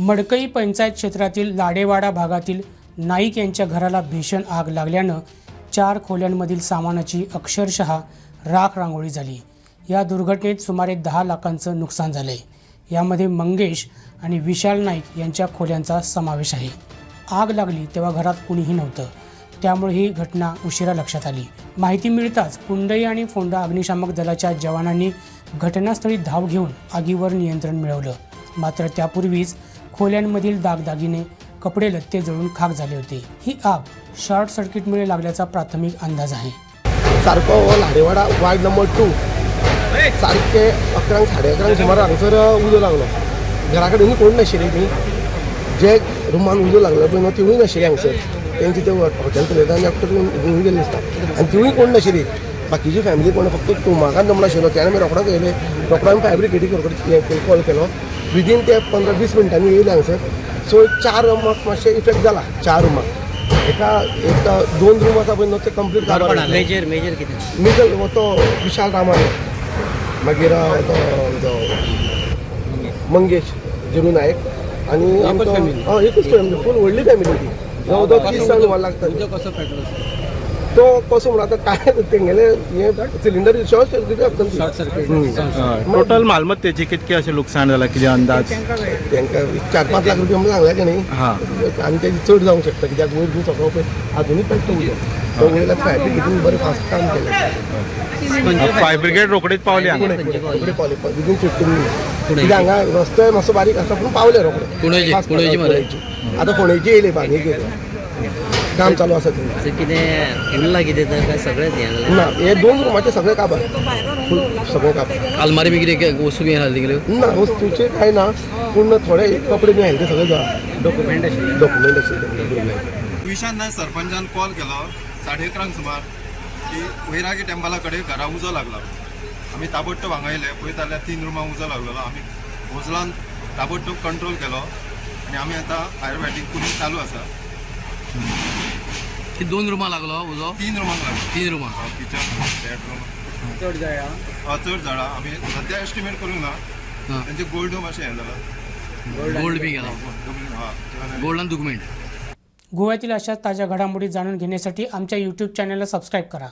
मडकई पंचायत क्षेत्रातील लाडेवाडा भागातील नाईक यांच्या घराला भीषण आग लागल्यानं चार खोल्यांमधील सामानाची अक्षरशः राख रांगोळी झाली. या दुर्घटनेत सुमारे दहा लाखांचं नुकसान झालंय. यामध्ये मंगेश आणि विशाल नाईक यांच्या खोल्यांचा समावेश आहे. आग लागली तेव्हा घरात कुणीही नव्हतं. त्यामुळे ही घटना उशिरा लक्षात आली. माहिती मिळताच कुंडई आणि फोंडा अग्निशामक दलाच्या जवानांनी घटनास्थळी धाव घेऊन आगीवर नियंत्रण मिळवलं. मात्र त्यापूर्वीच खोल्यांमधील दागदागिने कपडे लत्ते जळून खाक झाले होते. ही आग शॉर्ट सर्किटमुळे लागल्याचा प्राथमिक अंदाज आहे. सारको हो लाडेवाडा वार्ड नंबर टू सारके अकरांक साडे अकरांक सुमार हांगसर उजो लागलो. घरा कडेन कोण नाशिल्ली न्ही जे रुमान उजो लागलो पळय न्हू तिवूय नाशिल्ली हांगसर तेंची ते हॉटेल चलयता आनी एकटो घेवन गेल्ली दिसता आनी तिवूय कोण नाशिल्ली बाकीची फॅमिली कोण? फक्त टुमाकान दमला आशिल्लो त्याने आमी रोखडोच येयले रोखडो आमी फॅब्रिकेटी करून कॉल केलो. विदीन ते पंदरा वीस मिनटांनी येयले हांगसर सो चार रुमाक मातशें इफेक्ट जाला चार रुमाक एका एक दोन रूम आसा पळय न्हू ते कंप्लीट काबार. मेजर मेजर कितें? मिडल हो तो विशाल रामाने. मागीर तो मंगेश जिरू नायक. आणि आमचो हय एकूच फॅमिली फूल व्हडली फॅमिली ती जवळ जवळ तीस जाण मला लागता कसो पेट्रोल तो कसो म्हणून आता काय तेंगेले हे सिलिंडर शॉर्ट सर्किट आसता ती. शॉर्ट सर्किट हम्म. टोटल मालमत्तेचे कितके अशें लुकसाण जाला कितें अंदाज? तेंका चार पांच लाख रुपया म्हणून सांगले की नाही? हा. आनी तेजी चड जावंक शकता कित्याक वयर बी सगळो पळय आजुनूय पेट्टा तो वयल्या फायर ब्रिगेडीन बरें फास्ट काम केलें. फायर ब्रिगेड रोखडीच पावली पुणे पावले विदीन फिफ्टीन कित्याक हांगा रस्तो मातसो बारीक आसा पूण पावले रोखडे. आतां फोणेची येयले बांदीक येयले काम चालू असं कितें उरला कितें तर काय सगळेंच हें जालें ना हे दोन रुमाचे सगळे काबार फुल सगळे काबार आलमारी बी कितें वस्तू बी गेल्यो ना वस्तूचे काय ना पूण थोडे कपडे बी हाडले सगळे डॉक्युमेंट आशिल्ले डॉक्युमेंट आशिल्ले विशान नायक सरपंचान कॉल केलो. साडे अकरांक सुमार की वैरागी टेंपला कडेन घरा उजो लागला. आमी ताबडतोब हांगा येयले पळयत जाल्यार तीन रुमां उजो लागलेलो. आमी उजलान ताबडतोब कंट्रोल केलो. आनी आमी आतां फायर फायटींग पुलीस चालू आसा. ती दोन रुमां लागलो उजो तीन रुमांक लागला. तीन रुमां किचन बेडरूम चड जळा चड जळा आमी सद्या एस्टिमेट करूंक ना हां. तेंचे गोल्ड मातशें हें. जालां गोल्ड बी गेला. गोल्ड आनी डॉक्युमेंट गोव्यातील अशाच ताज्या घडामोडी जाणून घेण्यासाठी आमच्या यूट्यूब चॅनलला सबस्क्राईब करा.